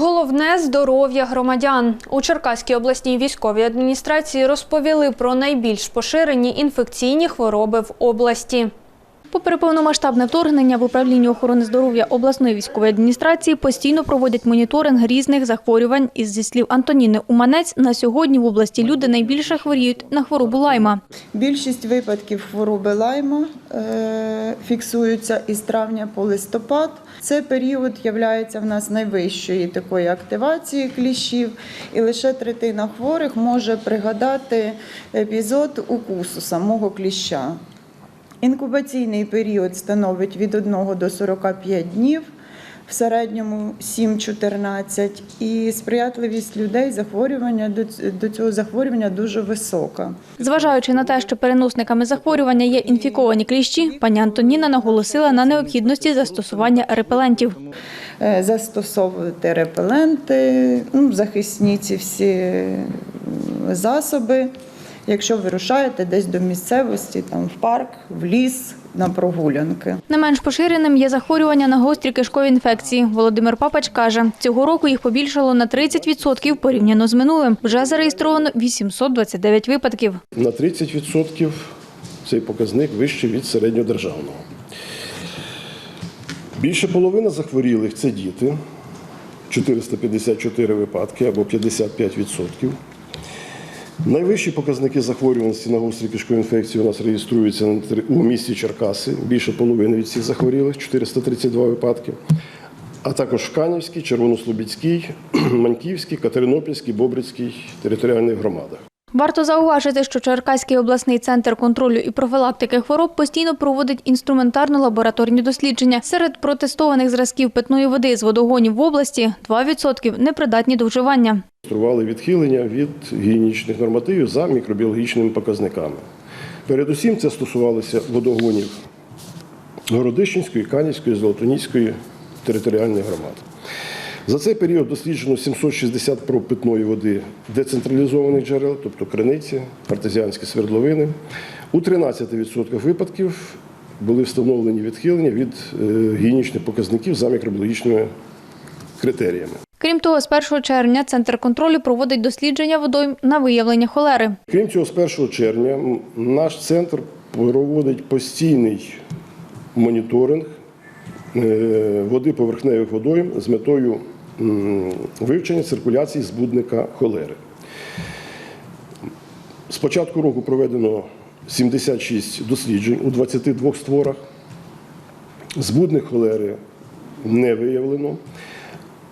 Головне здоров'я громадян у Черкаській обласній військовій адміністрації розповіли про найбільш поширені інфекційні хвороби в області. Попри повномасштабне вторгнення в управлінні охорони здоров'я обласної військової адміністрації постійно проводять моніторинг різних захворювань. Із зі слів Антоніни Уманець, на сьогодні в області люди найбільше хворіють на хворобу лайма. Більшість випадків хвороби лайма е, фіксуються із травня по листопад. Це період є в нас найвищої такої активації кліщів, і лише третина хворих може пригадати епізод укусу самого кліща. Інкубаційний період становить від 1 до 45 днів, в середньому 7-14, і сприятливість людей захворювання до цього захворювання дуже висока. Зважаючи на те, що переносниками захворювання є інфіковані кліщі, пані Антоніна наголосила на необхідності застосування репелентів. Е, застосовувати репеленти, ну, захисні ці всі засоби. Якщо вирушаєте десь до місцевості, там в парк, в ліс, на прогулянки. Не менш поширеним є захворювання на гострі кишкові інфекції. Володимир Папач каже, цього року їх побільшало на 30% порівняно з минулим. Вже зареєстровано 829 випадків. На 30% цей показник вищий від середньодержавного. Більше половини захворілих це діти 454 випадки або 55%. Найвищі показники захворюваності на гострі кишкові інфекції у нас реєструються у місті Черкаси. Більше половини від всіх захворілих 432 випадки. А також в Канівській, Червонослобідській, Маньківській, Катеринопільській, Бобрицькій територіальних громадах. Варто зауважити, що Черкаський обласний центр контролю і профілактики хвороб постійно проводить інструментарно-лабораторні дослідження. Серед протестованих зразків питної води з водогонів в області 2% непридатні до вживання. Реєстрували відхилення від гігієнічних нормативів за мікробіологічними показниками. Передусім це стосувалося водогонів Городищенської, Канівської, Золотоніської територіальних громад. За цей період досліджено 760 проб питної води децентралізованих джерел, тобто криниці, артезіанські свердловини. У 13% випадків були встановлені відхилення від е, гігієнічних показників за мікробіологічними критеріями. Крім того, з 1 червня центр контролю проводить дослідження водойм на виявлення холери. Крім цього, з 1 червня наш центр проводить постійний моніторинг е, води поверхневих водойм з метою вивчення циркуляції збудника холери. З початку року проведено 76 досліджень у 22 створах. Збудник холери не виявлено.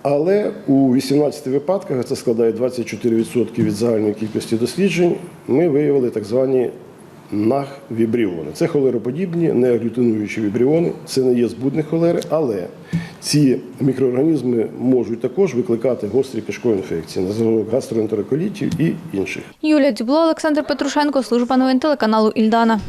Але у 18 випадках, це складає 24% від загальної кількості досліджень, ми виявили так звані нах-вібріони. Це холероподібні, неаглютинуючі вібріони, це не є збудник холери, але ці мікроорганізми можуть також викликати гострі кишкові інфекції, на зразок гастроентероколітів і інших. Юлія Дзюбло, Олександр Петрушенко, служба новин телеканалу Ільдана.